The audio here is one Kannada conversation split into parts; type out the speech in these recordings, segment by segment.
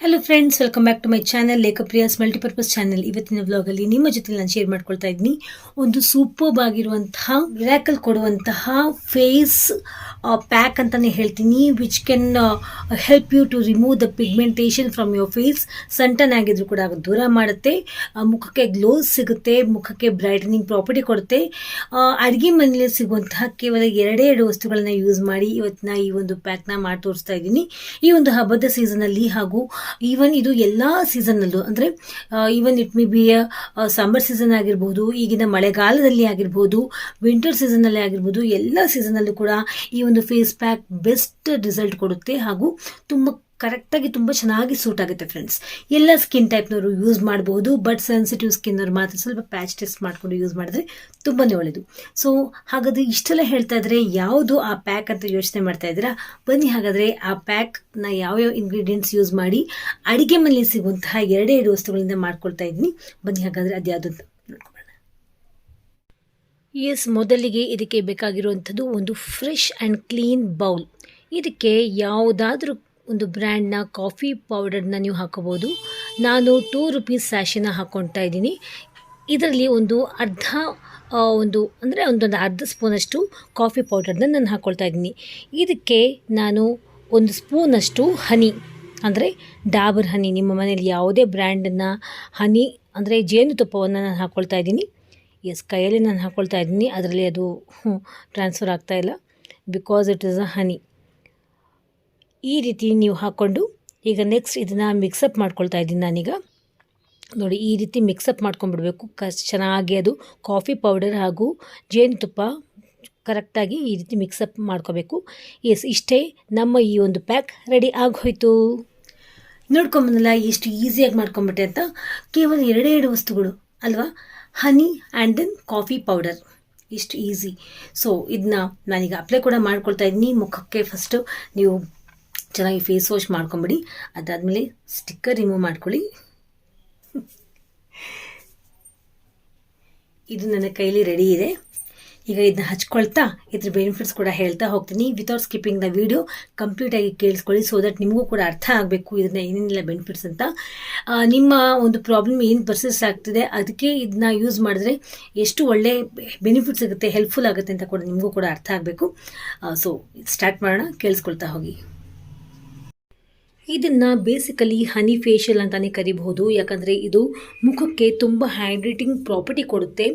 Hello friends welcome back to my channel Lekhapriyas multipurpose channel ಇವತ್ತಿನ ವ್ಲಾಗಲ್ಲಿ ನಿಮ್ಮ ಜೊತೆ ನಾನು ಶೇರ್ ಮಾಡ್ಕೊಳ್ತಾ ಇದ್ದೀನಿ. ಒಂದು ಸೂಪರ್ಬ್ ಆಗಿರುವಂತಹ ಮಿರಾಕಲ್ ಕೊಡುವಂತಹ ಫೇಸ್ ಪ್ಯಾಕ್ ಅಂತಾನೆ ಹೇಳ್ತೀನಿ which can help you to remove the pigmentation from your face suntan ಆಗಿದ್ರು ಕೂಡ ದೂರ ಮಾಡುತ್ತೆ. ಮುಖಕ್ಕೆ ಗ್ಲೋಸ್ ಸಿಗುತ್ತೆ, ಮುಖಕ್ಕೆ ಬ್ರೈಟನಿಂಗ್ ಪ್ರಾಪರ್ಟಿ ಕೊಡುತ್ತೆ. ಅಡುಗೆ ಮನೆಯಲ್ಲಿ ಸಿಗುವಂತಹ ಕೇವಲ ಎರಡೇ ಎರಡು ವಸ್ತುಗಳನ್ನು ಯೂಸ್ ಮಾಡಿ ಇವತ್ತಿನ ಈ ಒಂದು ಪ್ಯಾಕ್ನ ಮಾಡಿ ತೋರಿಸ್ತಾ ಇದ್ದೀನಿ. ಈ ಒಂದು ಹಬ್ಬದ ಸೀಸನಲ್ಲಿ ಹಾಗೂ ಈವನ್ ಇದು ಎಲ್ಲ ಸೀಸನ್ನಲ್ಲೂ ಅಂದರೆ even it may be summer season ಆಗಿರ್ಬೋದು, ಈಗಿನ ಮಳೆಗಾಲದಲ್ಲಿ ಆಗಿರ್ಬೋದು ವಿಂಟರ್ ಸೀಸನ್ನಲ್ಲಿ ಆಗಿರ್ಬೋದು, ಎಲ್ಲ ಸೀಸನಲ್ಲೂ ಕೂಡ ಈ ಒಂದು ಫೇಸ್ ಪ್ಯಾಕ್ ಬೆಸ್ಟ್ ರಿಸಲ್ಟ್ ಕೊಡುತ್ತೆ ಹಾಗೂ ತುಂಬ ಕರೆಕ್ಟಾಗಿ ತುಂಬ ಚೆನ್ನಾಗಿ ಸೂಟ್ ಆಗುತ್ತೆ ಫ್ರೆಂಡ್ಸ್ ಎಲ್ಲ ಸ್ಕಿನ್ ಟೈಪ್ನವರು ಯೂಸ್ ಮಾಡಬಹುದು ಬಟ್ ಸೆನ್ಸಿಟಿವ್ ಸ್ಕಿನ್ನವ್ರು ಮಾತ್ರ ಸ್ವಲ್ಪ ಪ್ಯಾಚ್ ಟೆಸ್ಟ್ ಮಾಡಿಕೊಂಡು ಯೂಸ್ ಮಾಡಿದ್ರೆ ತುಂಬಾ ಒಳ್ಳೆಯದು ಸೊ ಹಾಗಾದರೆ ಇಷ್ಟೆಲ್ಲ ಹೇಳ್ತಾ ಇದ್ರೆ ಯಾವುದು ಆ ಪ್ಯಾಕ್ ಅಂತ ಯೋಚನೆ ಮಾಡ್ತಾ ಇದ್ದೀರಾ? ಬನ್ನಿ ಹಾಗಾದರೆ ಆ ಪ್ಯಾಕ್ನ ಯಾವ್ಯಾವ ಇಂಗ್ರೀಡಿಯೆಂಟ್ಸ್ ಯೂಸ್ ಮಾಡಿ ಅಡಿಗೆ ಮನೆಯಲ್ಲಿ ಸಿಗುವಂತಹ ಎರಡೇ ಎರಡು ವಸ್ತುಗಳಿಂದ ಮಾಡ್ಕೊಳ್ತಾ ಇದ್ದೀನಿ. ಬನ್ನಿ ಹಾಗಾದರೆ ಅದ್ಯಾವುದು ಅಂತ ಎಸ್ ಮೊದಲಿಗೆ ಇದಕ್ಕೆ ಬೇಕಾಗಿರುವಂಥದ್ದು ಒಂದು ಫ್ರೆಶ್ ಆ್ಯಂಡ್ ಕ್ಲೀನ್ ಬೌಲ್ ಇದಕ್ಕೆ ಯಾವುದಾದ್ರೂ ಒಂದು ಬ್ರ್ಯಾಂಡ್ನ ಕಾಫಿ ಪೌಡರ್ನ ನೀವು ಹಾಕೋಬೋದು ನಾನು ಟೂ ರುಪೀಸ್ ಸ್ಯಾಶಿನ ಹಾಕ್ಕೊಳ್ತಾ ಇದ್ದೀನಿ. ಇದರಲ್ಲಿ ಒಂದು ಅರ್ಧ ಒಂದು ಅಂದರೆ ಒಂದೊಂದು ಅರ್ಧ ಸ್ಪೂನಷ್ಟು ಕಾಫಿ ಪೌಡರ್ನ ನಾನು ಹಾಕ್ಕೊಳ್ತಾ ಇದ್ದೀನಿ. ಇದಕ್ಕೆ ನಾನು ಒಂದು ಸ್ಪೂನಷ್ಟು ಹನಿ, ಅಂದರೆ ಡಾಬರ್ ಹನಿ, ನಿಮ್ಮ ಮನೆಯಲ್ಲಿ ಯಾವುದೇ ಬ್ರ್ಯಾಂಡನ್ನು ಹನಿ, ಅಂದರೆ ಜೇನುತುಪ್ಪವನ್ನು ನಾನು ಹಾಕ್ಕೊಳ್ತಾ ಇದ್ದೀನಿ. ಎಸ್, ಕೈಯಲ್ಲಿ ನಾನು ಹಾಕ್ಕೊಳ್ತಾ ಇದ್ದೀನಿ. ಅದರಲ್ಲಿ ಅದು ಟ್ರಾನ್ಸ್ಫರ್ ಆಗ್ತಾ ಇಲ್ಲ. Because it is a honey. ಈ ರೀತಿ ನೀವು ಹಾಕ್ಕೊಂಡು ಈಗ ನೆಕ್ಸ್ಟ್ ಇದನ್ನು ಮಿಕ್ಸಪ್ ಮಾಡ್ಕೊಳ್ತಾ ಇದ್ದೀನಿ ನಾನೀಗ. ನೋಡಿ, ಈ ರೀತಿ ಮಿಕ್ಸಪ್ ಮಾಡ್ಕೊಂಡ್ಬಿಡ್ಬೇಕು. ಕ ಚೆನ್ನಾಗಿ ಅದು ಕಾಫಿ ಪೌಡರ್ ಹಾಗೂ ಜೇನುತುಪ್ಪ ಕರೆಕ್ಟಾಗಿ ಈ ರೀತಿ ಮಿಕ್ಸಪ್ ಮಾಡ್ಕೋಬೇಕು. ಎಸ್ ಇಷ್ಟೇ ನಮ್ಮ ಈ ಒಂದು ಪ್ಯಾಕ್ ರೆಡಿ ಆಗೋಯ್ತು. ನೋಡ್ಕೊಂಬಂದಲ್ಲ ಎಷ್ಟು ಈಸಿಯಾಗಿ ಮಾಡ್ಕೊಂಬಿಟ್ಟೆ ಅಂತ? ಕೇವಲ ಎರಡೇ ಎರಡು ವಸ್ತುಗಳು, ಅಲ್ವಾ? Honey and then coffee powder ಇಷ್ಟು ಈಸಿ ಸೊ ಇದನ್ನ ನಾನೀಗ ಅಪ್ಲೈ ಕೂಡ ಮಾಡ್ಕೊಳ್ತಾ ಇದ್ದೀನಿ. ಮುಖಕ್ಕೆ ಫಸ್ಟು ನೀವು ಚೆನ್ನಾಗಿ ಫೇಸ್ ವಾಶ್ ಮಾಡ್ಕೊಂಬಿಡಿ. ಅದಾದಮೇಲೆ ಸ್ಟಿಕ್ಕರ್ ರಿಮೂವ್ ಮಾಡ್ಕೊಳ್ಳಿ. ಇದು ನನ್ನ ಕೈಲಿ ರೆಡಿ ಇದೆ. ಈಗ ಇದನ್ನ ಹಚ್ಕೊಳ್ತಾ, ಇದ್ರ ಬೆನಿಫಿಟ್ಸ್ ಕೂಡ ಹೇಳ್ತಾ ಹೋಗ್ತೀನಿ. ವಿತೌಟ್ ಸ್ಕಿಪ್ಪಿಂಗ್ ದ ವಿಡಿಯೋ ಕಂಪ್ಲೀಟಾಗಿ ಕೇಳಿಸ್ಕೊಳ್ಳಿ ಸೊ ದಟ್ ನಿಮಗೂ ಕೂಡ ಅರ್ಥ ಆಗಬೇಕು ಇದನ್ನ ಏನೇನೆಲ್ಲ ಬೆನಿಫಿಟ್ಸ್ ಅಂತ. ನಿಮ್ಮ ಒಂದು ಪ್ರಾಬ್ಲಮ್ ಏನು ಪರ್ಸಿಸ್ ಆಗ್ತಿದೆ, ಅದಕ್ಕೆ ಇದನ್ನ ಯೂಸ್ ಮಾಡಿದ್ರೆ ಎಷ್ಟು ಒಳ್ಳೆ ಬೆನಿಫಿಟ್ಸ್ ಸಿಗುತ್ತೆ ಹೆಲ್ಪ್ಫುಲ್ ಆಗುತ್ತೆ ಅಂತ ಕೂಡ ನಿಮಗೂ ಕೂಡ ಅರ್ಥ ಆಗಬೇಕು. ಸೊ ಸ್ಟಾರ್ಟ್ ಮಾಡೋಣ, ಕೇಳಿಸ್ಕೊಳ್ತಾ ಹೋಗಿ. ಇದನ್ನು ಬೇಸಿಕಲಿ ಹನಿ ಫೇಶಿಯಲ್ ಅಂತಲೇ ಕರಿಬಹುದು. ಯಾಕಂದರೆ ಇದು ಮುಖಕ್ಕೆ ತುಂಬ ಹೈಡ್ರೇಟಿಂಗ್ ಪ್ರಾಪರ್ಟಿ ಕೊಡುತ್ತೆ.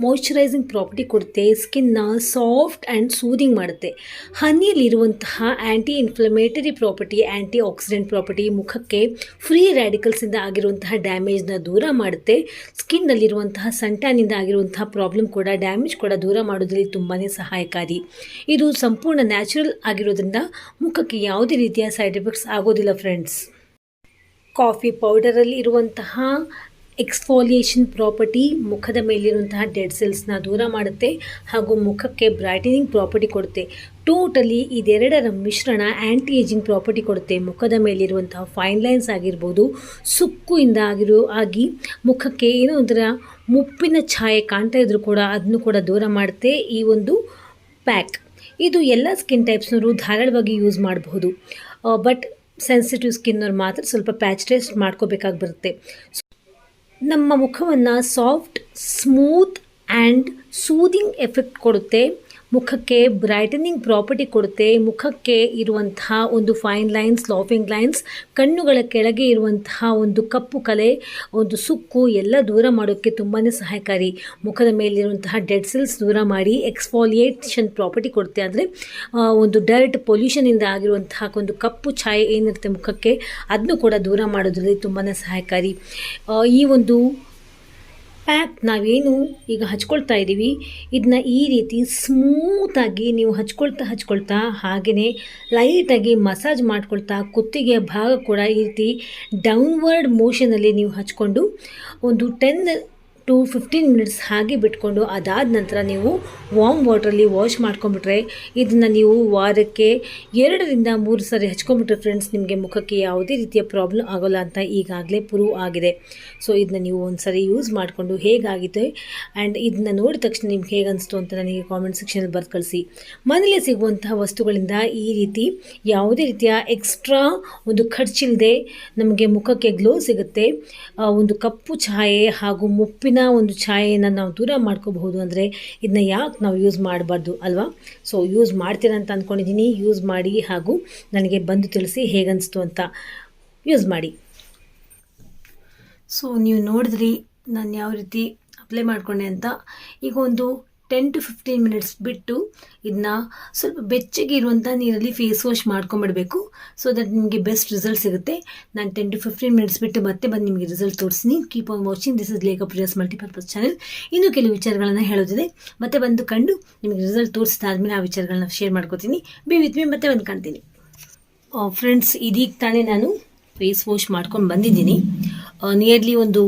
ಮಾಯಿಶ್ಚರೈಸಿಂಗ್ ಪ್ರಾಪರ್ಟಿ ಕೊಡುತ್ತೆ. ಸ್ಕಿನ್ನ ಸಾಫ್ಟ್ ಆ್ಯಂಡ್ ಸೂದಿಂಗ್ ಮಾಡುತ್ತೆ. ಹನಿಯಲ್ಲಿರುವಂತಹ anti inflammatory property antioxidant property ಮುಖಕ್ಕೆ ಫ್ರೀ ರ್ಯಾಡಿಕಲ್ಸಿಂದ ಆಗಿರುವಂತಹ ಡ್ಯಾಮೇಜ್ನ ದೂರ ಮಾಡುತ್ತೆ. ಸ್ಕಿನ್ನಲ್ಲಿರುವಂತಹ ಸಂಟ್ಯಾನಿಂದ ಆಗಿರುವಂತಹ ಪ್ರಾಬ್ಲಮ್ ಕೂಡ ಡ್ಯಾಮೇಜ್ ಕೂಡ ದೂರ ಮಾಡೋದ್ರಲ್ಲಿ ತುಂಬಾ ಸಹಾಯಕಾರಿ. ಇದು ಸಂಪೂರ್ಣ ನ್ಯಾಚುರಲ್ ಆಗಿರೋದ್ರಿಂದ ಮುಖಕ್ಕೆ ಯಾವುದೇ ರೀತಿಯ ಸೈಡ್ ಎಫೆಕ್ಟ್ಸ್ ಆಗೋದಿಲ್ಲ ಫ್ರೆಂಡ್ಸ್ ಕಾಫಿ ಪೌಡರಲ್ಲಿ ಇರುವಂತಹ ಎಕ್ಸ್ಫೋಲಿಯೇಷನ್ ಪ್ರಾಪರ್ಟಿ ಮುಖದ ಮೇಲಿರುವಂತಹ ಡೆಡ್ ಸೆಲ್ಸ್ನ ದೂರ ಮಾಡುತ್ತೆ ಹಾಗೂ ಮುಖಕ್ಕೆ ಬ್ರೈಟನಿಂಗ್ ಪ್ರಾಪರ್ಟಿ ಕೊಡುತ್ತೆ. ಟೋಟಲಿ ಇದೆರಡರ ಮಿಶ್ರಣ ಆ್ಯಂಟಿ ಏಜಿಂಗ್ ಪ್ರಾಪರ್ಟಿ ಕೊಡುತ್ತೆ. ಮುಖದ ಮೇಲಿರುವಂತಹ ಫೈನ್ ಲೈನ್ಸ್ ಆಗಿರ್ಬೋದು, ಸುಕ್ಕುಯಿಂದ ಆಗಿರೋ ಆಗಿ ಮುಖಕ್ಕೆ ಏನೋ ಒಂಥರ ಮುಪ್ಪಿನ ಛಾಯೆ ಕಾಣ್ತಾ ಇದ್ರೂ ಕೂಡ ಅದನ್ನು ಕೂಡ ದೂರ ಮಾಡುತ್ತೆ ಈ ಒಂದು ಪ್ಯಾಕ್ ಇದು ಎಲ್ಲ ಸ್ಕಿನ್ ಟೈಪ್ಸ್ನವರು ಧಾರಾಳವಾಗಿ ಯೂಸ್ ಮಾಡಬಹುದು. ಬಟ್ ಸೆನ್ಸಿಟಿವ್ ಸ್ಕಿನ್ನವ್ರು ಮಾತ್ರ ಸ್ವಲ್ಪ ಪ್ಯಾಚ್ ಟೆಸ್ಟ್ ಮಾಡ್ಕೋಬೇಕಾಗಿ ಬರುತ್ತೆ ನಮ್ಮ ಮುಖವನ್ನು soft smooth and soothing effect ಕೊಡುತ್ತೆ. ಮುಖಕ್ಕೆ ಬ್ರೈಟನಿಂಗ್ ಪ್ರಾಪರ್ಟಿ ಕೊಡುತ್ತೆ. ಮುಖಕ್ಕೆ ಇರುವಂತಹ ಒಂದು ಫೈನ್ ಲೈನ್ಸ್ ಲಾಫಿಂಗ್ ಲೈನ್ಸ್ ಕಣ್ಣುಗಳ ಕೆಳಗೆ ಇರುವಂತಹ ಒಂದು ಕಪ್ಪು ಕಲೆ, ಒಂದು ಸುಕ್ಕು ಎಲ್ಲ ದೂರ ಮಾಡೋಕ್ಕೆ ತುಂಬಾ ಸಹಾಯಕಾರಿ. ಮುಖದ ಮೇಲಿರುವಂತಹ ಡೆಡ್ ಸೆಲ್ಸ್ ದೂರ ಮಾಡಿ ಎಕ್ಸ್ಫಾಲಿಯೇಷನ್ ಪ್ರಾಪರ್ಟಿ ಕೊಡುತ್ತೆ. ಅಂದರೆ ಒಂದು ಡರ್ಟ್ ಪೊಲ್ಯೂಷನಿಂದ ಆಗಿರುವಂತಹ ಒಂದು ಕಪ್ಪು ಛಾಯೆ ಏನಿರುತ್ತೆ ಮುಖಕ್ಕೆ ಅದನ್ನು ಕೂಡ ದೂರ ಮಾಡೋದ್ರಲ್ಲಿ ತುಂಬಾ ಸಹಾಯಕಾರಿ. ಈ ಒಂದು ಪ್ಯಾಕ್ ನಾವೇನು ಈಗ ಹಚ್ಕೊಳ್ತಾ ಇದ್ದೀವಿ. ಇದನ್ನ ಈ ರೀತಿ ಸ್ಮೂತಾಗಿ ನೀವು ಹಚ್ಕೊಳ್ತಾ ಹಚ್ಕೊಳ್ತಾ ಹಾಗೆಯೇ ಲೈಟಾಗಿ ಮಸಾಜ್ ಮಾಡ್ಕೊಳ್ತಾ ಕುತ್ತಿಗೆಯ ಭಾಗ ಕೂಡ ಈ ರೀತಿ ಡೌನ್ವರ್ಡ್ ಮೋಷನಲ್ಲಿ ನೀವು ಹಚ್ಕೊಂಡು ಒಂದು ಟೆನ್ ಟು ಫಿಫ್ಟೀನ್ ಮಿನಿಟ್ಸ್ ಹಾಗೆ ಬಿಟ್ಕೊಂಡು ಅದಾದ ನಂತರ ನೀವು ವಾಮ್ ವಾಟ್ರಲ್ಲಿ ವಾಶ್ ಮಾಡ್ಕೊಂಬಿಟ್ರೆ ಇದನ್ನು ನೀವು ವಾರಕ್ಕೆ ಎರಡರಿಂದ ಮೂರು ಸಾರಿ ಹಚ್ಕೊಂಬಿಟ್ರೆ ಫ್ರೆಂಡ್ಸ್ ನಿಮಗೆ ಮುಖಕ್ಕೆ ಯಾವುದೇ ರೀತಿಯ ಪ್ರಾಬ್ಲಮ್ ಆಗೋಲ್ಲ ಅಂತ ಈಗಾಗಲೇ ಪ್ರೂವ್ ಆಗಿದೆ. ಸೊ ಇದನ್ನ ನೀವು ಒಂದು ಸಾರಿ ಯೂಸ್ ಮಾಡಿಕೊಂಡು ಹೇಗಾಗಿದೆ ಆ್ಯಂಡ್ ಇದನ್ನ ನೋಡಿದ ತಕ್ಷಣ ನಿಮ್ಗೆ ಹೇಗೆ ಅನಿಸ್ತು ಅಂತ ನನಗೆ ಕಾಮೆಂಟ್ ಸೆಕ್ಷನಲ್ಲಿ ಬರ್ದು ಕಳಿಸಿ ಮನೇಲಿ ಸಿಗುವಂತಹ ವಸ್ತುಗಳಿಂದ ಈ ರೀತಿ ಯಾವುದೇ ರೀತಿಯ ಎಕ್ಸ್ಟ್ರಾ ಒಂದು ಖರ್ಚಿಲ್ಲದೆ ನಮಗೆ ಮುಖಕ್ಕೆ ಗ್ಲೋ ಸಿಗುತ್ತೆ. ಒಂದು ಕಪ್ಪು ಛಾಯೆ ಹಾಗೂ ಮುಪ್ಪಿನ ಒಂದು ಛಾಯೆಯನ್ನು ನಾವು ದೂರ ಮಾಡ್ಕೋಬಹುದು ಅಂದರೆ ಇದನ್ನ ಯಾಕೆ ನಾವು ಯೂಸ್ ಮಾಡಬಾರ್ದು ಅಲ್ವಾ? ಸೊ ಯೂಸ್ ಮಾಡ್ತೀರಾ ಅಂತ ಅಂದ್ಕೊಂಡಿದ್ದೀನಿ ಯೂಸ್ ಮಾಡಿ ಹಾಗೂ ನನಗೆ ಬಂದು ತಿಳಿಸಿ ಹೇಗನ್ನಿಸ್ತು ಅಂತ ಯೂಸ್ ಮಾಡಿ. ಸೊ ನೀವು ನೋಡಿದ್ರಿ ನಾನು ಯಾವ ರೀತಿ ಅಪ್ಲೈ ಮಾಡಿಕೊಂಡೆ ಅಂತ. ಈಗ ಒಂದು ಟೆನ್ ಟು ಫಿಫ್ಟೀನ್ ಮಿನಿಟ್ಸ್ ಬಿಟ್ಟು ಇದನ್ನ ಸ್ವಲ್ಪ ಬೆಚ್ಚಗೆ ಇರುವಂಥ ನೀರಲ್ಲಿ ಫೇಸ್ ವಾಶ್ ಮಾಡ್ಕೊಂಬಿಡಬೇಕು ಸೊ ದಟ್ ನಿಮಗೆ ಬೆಸ್ಟ್ ರಿಸಲ್ಟ್ ಸಿಗುತ್ತೆ. ನಾನು ಟೆನ್ ಟು ಫಿಫ್ಟೀನ್ ಮಿನಿಟ್ಸ್ ಬಿಟ್ಟು ಮತ್ತೆ ಬಂದು ನಿಮಗೆ ರಿಸಲ್ಟ್ ತೋರಿಸ್ತೀನಿ. Keep on watching this is Lekhapriyas multipurpose channel ಇನ್ನೂ ಕೆಲವು ವಿಚಾರಗಳನ್ನು ಹೇಳೋದಿದೆ. ಮತ್ತೆ ಬಂದು ಕಂಡು ನಿಮಗೆ ರಿಸಲ್ಟ್ ತೋರಿಸಿದಾದ್ಮೇಲೆ ಆ ವಿಚಾರಗಳನ್ನ ಶೇರ್ ಮಾಡ್ಕೋತೀನಿ. ಬಿ ವಿತ್ ಮೀ ಮತ್ತೆ ಬಂದು ಕಾಣ್ತೀನಿ. ಫ್ರೆಂಡ್ಸ್ ಇದೀಗ ತಾನೇ ನಾನು ಫೇಸ್ ವಾಶ್ ಮಾಡ್ಕೊಂಡು ಬಂದಿದ್ದೀನಿ. ನಿಯರ್ಲಿ ಒಂದು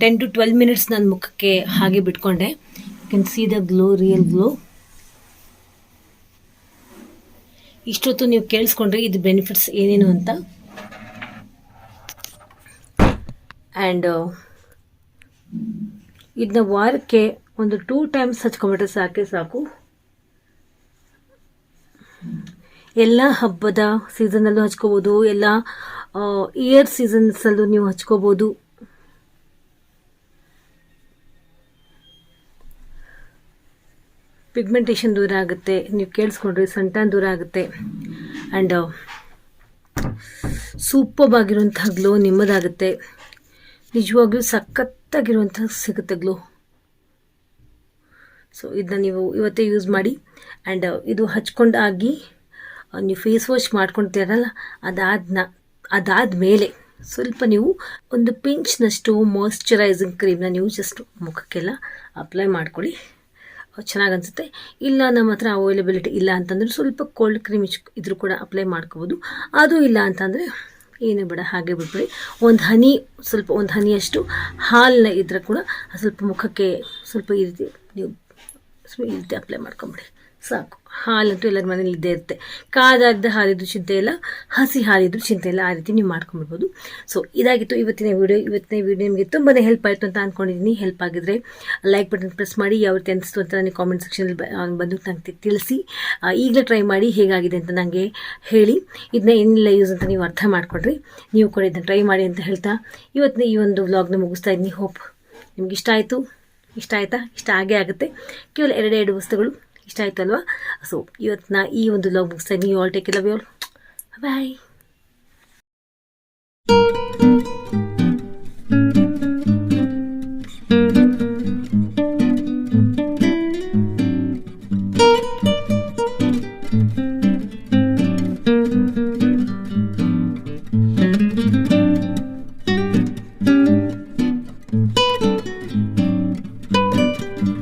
ಟೆನ್ ಟು ಟ್ವೆಲ್ ಮಿನಿಟ್ಸ್ ನನ್ನ ಮುಖಕ್ಕೆ ಹಾಗೆ ಬಿಟ್ಕೊಂಡೆ. Can see the glow real glow ಇಷ್ಟೊತ್ತು ನೀವು ಕೇಳಿಸ್ಕೊಂಡ್ರೆ ಇದು ಬೆನಿಫಿಟ್ಸ್ ಏನೇನು ಅಂತ. ಆ್ಯಂಡ್ ಇದನ್ನ ವಾರಕ್ಕೆ ಒಂದು ಟೂ ಟೈಮ್ಸ್ ಹಚ್ಕೊಂಬಿಟ್ರೆ ಸಾಕೆ ಸಾಕು. ಎಲ್ಲ ಹಬ್ಬದ ಸೀಸನಲ್ಲೂ ಹಚ್ಕೋಬೋದು ಎಲ್ಲ ಇಯರ್ ಸೀಸನ್ಸಲ್ಲೂ ನೀವು ಹಚ್ಕೋಬೋದು. ಪಿಗ್ಮೆಂಟೇಷನ್ ದೂರ ಆಗುತ್ತೆ ನೀವು ಕೇಳಿಸ್ಕೊಂಡ್ರೆ ಸಂಟಾನ್ ದೂರ ಆಗುತ್ತೆ. ಆ್ಯಂಡ್ ಸೂಪರ್ ಆಗಿರುವಂಥ ಗ್ಲೋ ನಿಮ್ಮದಾಗುತ್ತೆ. ನಿಜವಾಗ್ಲೂ ಸಖತ್ತಾಗಿರುವಂತಹ ಸಿಗುತ್ತೆ ಗ್ಲೋ ಸೊ ಇದನ್ನ ನೀವು ಇವತ್ತೇ ಯೂಸ್ ಮಾಡಿ ಆ್ಯಂಡ್ ಇದು ಹಚ್ಕೊಂಡಾಗಿ ಆ, ನೀವು ಫೇಸ್ ವಾಶ್ ಮಾಡ್ಕೊಳ್ತೀರಲ್ಲ ಅದಾದ್ನ ಅದಾದ ಮೇಲೆ ಸ್ವಲ್ಪ ನೀವು ಒಂದು ಪಿಂಚ್ನಷ್ಟು ಮಾಯಶ್ಚರೈಸಿಂಗ್ ಕ್ರೀಮ್ನ ನೀವು ಜಸ್ಟ್ ಮುಖಕ್ಕೆಲ್ಲ ಅಪ್ಲೈ ಮಾಡ್ಕೊಳ್ಳಿ. ಚೆನ್ನಾಗಿ ಅನಿಸುತ್ತೆ ಇಲ್ಲ ನಮ್ಮ ಹತ್ರ ಅವೈಲಬಿಲಿಟಿ ಇಲ್ಲ ಅಂತಂದರೆ ಸ್ವಲ್ಪ ಕೋಲ್ಡ್ ಕ್ರೀಮ್ ಇದ್ರೂ ಕೂಡ ಅಪ್ಲೈ ಮಾಡ್ಕೋಬೋದು. ಅದು ಇಲ್ಲ ಅಂತಂದರೆ, ಏನೇ ಬೇಡ, ಹಾಗೆ ಬಿಟ್ಬಿಡಿ. ಒಂದು ಹನಿ, ಸ್ವಲ್ಪ ಒಂದು ಹನಿಯಷ್ಟು ಹಾಲನ್ನ ಇದ್ರೆ ಕೂಡ ಸ್ವಲ್ಪ ಮುಖಕ್ಕೆ ಸ್ವಲ್ಪ ಈ ರೀತಿ ನೀವು ಈ ರೀತಿ ಅಪ್ಲೈ ಮಾಡ್ಕೊಂಬಿಡಿ. ಸಾಕು. ಹಾಲಂತೂ ಎಲ್ಲರ ಮನೇಲಿ ಇದ್ದೇ ಇರುತ್ತೆ. ಕಾದಾದ ಹಾಲಿದ್ದು ಚಿಂತೆ ಇಲ್ಲ, ಹಸಿ ಹಾಲಿದ್ದು ಚಿಂತೆ ಇಲ್ಲ. ಆ ರೀತಿ ನೀವು ಮಾಡ್ಕೊಂಬಿಡ್ಬೋದು ಸೊ ಇದಾಗಿತ್ತು ಇವತ್ತಿನ ವಿಡಿಯೋ ಇವತ್ತಿನ ವಿಡಿಯೋ ನಿಮಗೆ ತುಂಬಾ ಹೆಲ್ಪ್ ಆಯಿತು ಅಂತ ಅಂದ್ಕೊಂಡಿದ್ದೀನಿ ಹೆಲ್ಪ್ ಆಗಿದ್ರೆ ಲೈಕ್ ಬಟನ್ ಪ್ರೆಸ್ ಮಾಡಿ, ಯಾವ ರೀತಿ ಅನಿಸ್ತು ಅಂತ ನನಗೆ ಕಾಮೆಂಟ್ ಸೆಕ್ಷನಲ್ಲಿ ಬಂದು ನನಗೆ ತಿಳಿಸಿ. ಈಗಲೇ ಟ್ರೈ ಮಾಡಿ ಹೇಗಾಗಿದೆ ಅಂತ ನನಗೆ ಹೇಳಿ. ಇದನ್ನ ಏನಿಲ್ಲ ಯೂಸ್ ಅಂತ ನೀವು ಅರ್ಥ ಮಾಡ್ಕೊಡ್ರಿ ನೀವು ಕೂಡ ಇದನ್ನ ಟ್ರೈ ಮಾಡಿ ಅಂತ ಹೇಳ್ತಾ ಇವತ್ತಿನ ಈ ಒಂದು ವ್ಲಾಗ್ನ ಮುಗಿಸ್ತಾ ಇದ್ದೀನಿ. ಹೋಪ್ ನಿಮ್ಗೆ ಇಷ್ಟ ಆಯಿತು. ಇಷ್ಟ ಆಯಿತಾ? ಇಷ್ಟ ಆಗೇ ಆಗುತ್ತೆ. ಕೇವಲ ಎರಡೆರಡು ಎರಡು ವಸ್ತುಗಳು. ಇಷ್ಟ ಆಯ್ತಲ್ವಾ? ಸೊ ಇವತ್ತು ನಾ ಈ ಒಂದು ಲಾಗ್ ಮುಗಿಸ್ತಾ you all take love you bye